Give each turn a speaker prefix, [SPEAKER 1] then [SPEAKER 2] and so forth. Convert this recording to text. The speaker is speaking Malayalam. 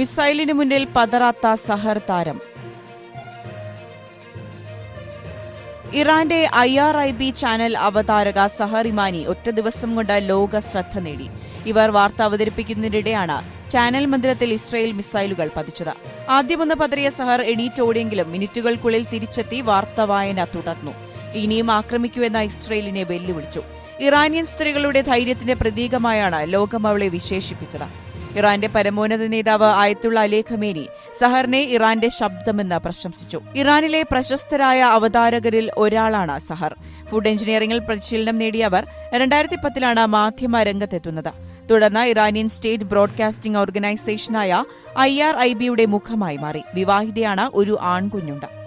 [SPEAKER 1] മിസൈലിന് മുന്നിൽ പതറാത്ത സഹർ താരം. ഇറാന്റെ I R I B channel അവതാരക സഹറിമാനി ഒറ്റ ദിവസം കൊണ്ട് ലോക ശ്രദ്ധ നേടി. ഇവർ വാർത്ത അവതരിപ്പിക്കുന്നതിനിടെയാണ് ചാനൽ മന്ദിരത്തിൽ ഇസ്രയേൽ മിസൈലുകൾ പതിച്ചത്. ആദ്യമൊന്ന് പതറിയ സഹർ എണീറ്റോടിയെങ്കിലും മിനിറ്റുകൾക്കുള്ളിൽ തിരിച്ചെത്തി വാർത്ത വായന തുടർന്നു. ഇനിയും ആക്രമിക്കുമെന്ന ഇസ്രയേലിനെ വെല്ലുവിളിച്ചു. ഇറാനിയൻ സ്ത്രീകളുടെ ധൈര്യത്തിന്റെ പ്രതീകമായാണ് ലോകം അവളെ വിശേഷിപ്പിച്ചത്. ഇറാന്റെ പരമോന്നത നേതാവ് ആയത്തുള്ള അലി ഖമേനി സഹറിനെ ഇറാന്റെ ശബ്ദമെന്ന് പ്രശംസിച്ചു. ഇറാനിലെ പ്രശസ്തരായ അവതാരകരിൽ ഒരാളാണ് സഹർ. ഫുഡ് എഞ്ചിനീയറിംഗിൽ പരിശീലനം നേടിയ അവർ രണ്ടായിരത്തി പത്തിലാണ് മാധ്യമ രംഗത്തെത്തുന്നത്. തുടർന്ന് ഇറാനിയൻ സ്റ്റേറ്റ് ബ്രോഡ്കാസ്റ്റിംഗ് ഓർഗനൈസേഷനായ ഐ ആർ ഐ ബിയുടെ മുഖമായി മാറി. വിവാഹിതയാണ് ഒരു ആൺകുഞ്ഞുണ്ട്.